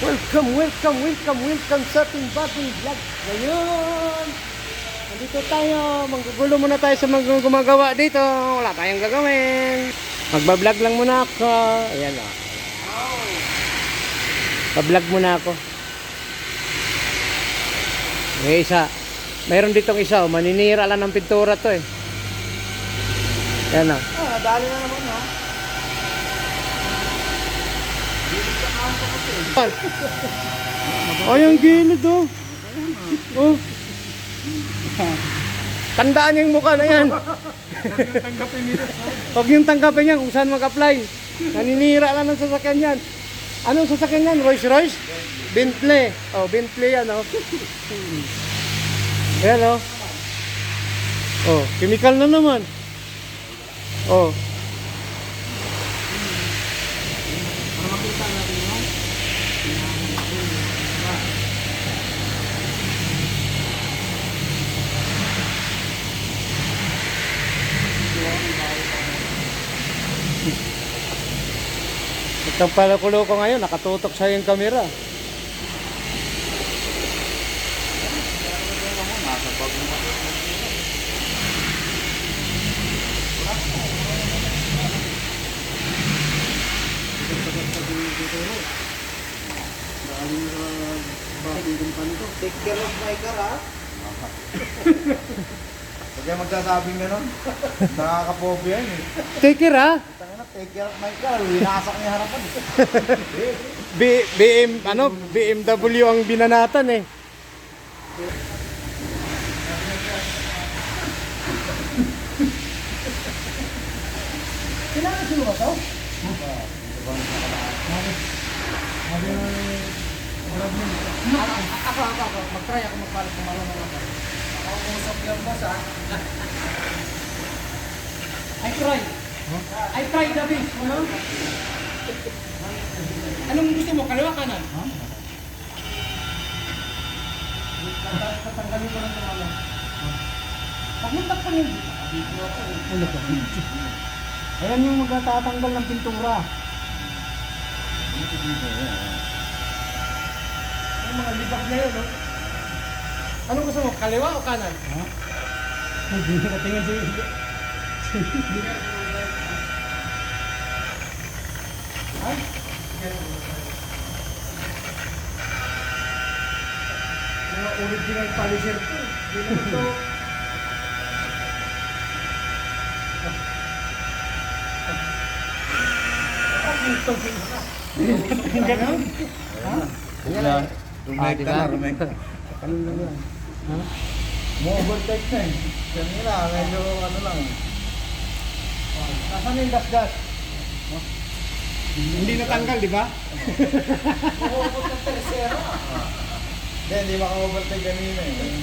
Welcome, welcome, welcome, welcome sa ating bagong vlog. Ngayon, nandito tayo. Manggugulo muna tayo sa mga gumagawa dito. Wala tayong gagawin. Magbablog lang muna ako. Ayan o. Bablog muna ako. May isa. Mayroon ditong isa. Oh. Maninira lang ng pintura to eh. Ayan o. Ah, dali na naman, no? Oh, yung gilid oh. Oh. Tandaan yung mukha na yan. Huwag yung tanggapin yan kung saan mag-apply. Naninira lang ng sasakyan yan. Anong sasakyan yan? Rolls Royce? Bentley. Oh, Bentley yan oh. Ayan oh. Oh, chemical na naman. Oh. Itong palakulo ko ngayon, nakatutok sa yung camera. Take care of my car, ha? Huwag kayo magsasabing gano'n. Nakakapobe yan, eh. Take care ha. Tangin na, take care of my car. Winasak niya harapan, eh. B, BM, ano, BMW ang binanatan eh. Kailangan sino ba to? Ako, ako, ako. Mag-try ako magpalit kung marunong ako. Usap yung boss, ha? I try. I try the best, ano? Anong gusto mo? Kaliwa kanan? Ha? Tatanggalin ko lang ito ano. Pag mo takpan yun. Ano ba? Ayan yung magtatanggal ng pintura. Yung mga libag na yun, no? Anong gusto mo? Kaliwa o kanan? Ha? Hindi na tingin sa Ay? Mga original polisher to. Hindi naman to. Ganun? Ha? Yan. Rumekta diba? na, rumekta. Ano na yan? Ha? Mo overtake na eh. Kanina, medyo ano lang. Nasaan yung gas-gas? Hindi natanggal, di ba? Umubot ng tercera. Hindi, hindi maka-overtake kanina eh.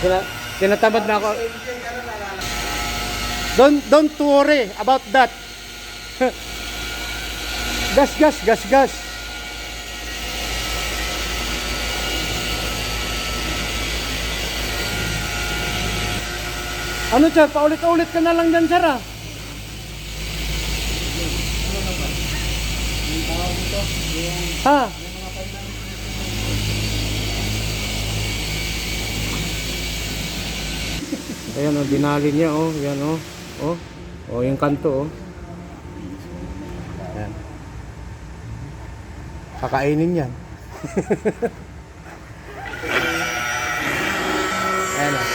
Tina- Tinatamad na ako. Don't, don't worry about that. gas, gas, gas, gas. Ano sir, paulit-ulit ka na lang dyan sir ah. Ha? Ayan oh, dinali niya oh, yan oh. Oh. Oh, yung kanto oh. Ayan. Kakainin yan. Ayan oh.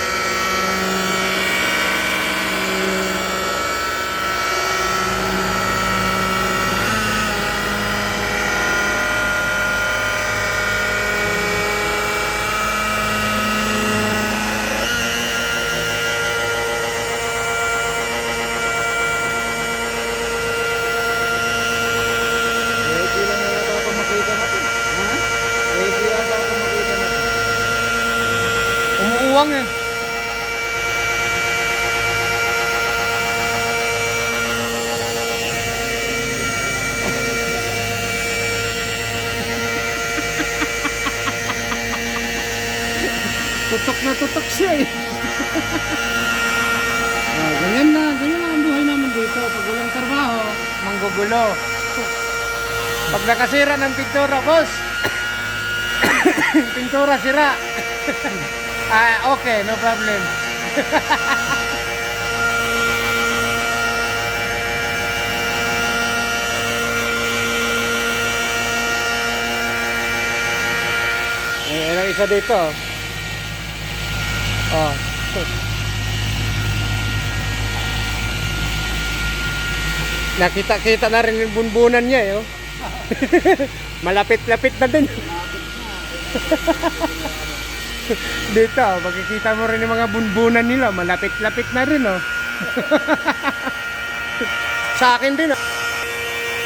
Ready lang na ito ako makita natin. Ha? Ready lang ako makita natin. Umuuwang eh. tutok na tutok siya eh. ah, ganyan na, ganyan lang ang buhay namin dito. Pag walang manggugulo. Pag nakasira ng pintura, boss. pintura sira. Ah, okay, no problem. Eh, ang isa dito. Oh. Nakita-kita na rin yung bunbunan niya, eh. oh. Malapit-lapit na din. Dito, makikita mo rin yung mga bunbunan nila. Malapit-lapit na rin, oh. Sa akin din, oh.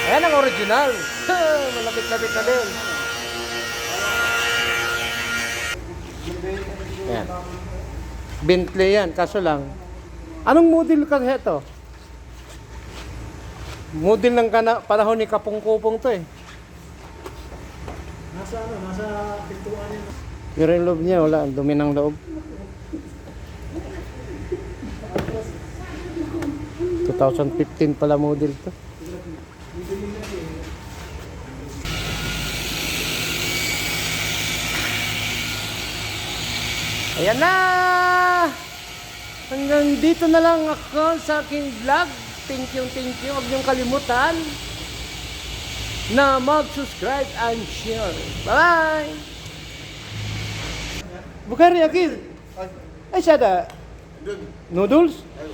Ayan ang original. Malapit-lapit na din. Ayan. Bentley yan, kaso lang. Anong model ka ito? Model ng kana, panahon ni Kapong Kupong to eh. Nasa ano, nasa pintuan yun. Pero yung loob niya, wala. Dumi ng loob. 2015 pala model to. Ayan na! Hanggang dito na lang ako sa aking vlog. Thank you, thank you. Huwag niyong kalimutan na mag-subscribe and share. Bye-bye! بكاري اكيد ايش هذا؟ نودلز ايوه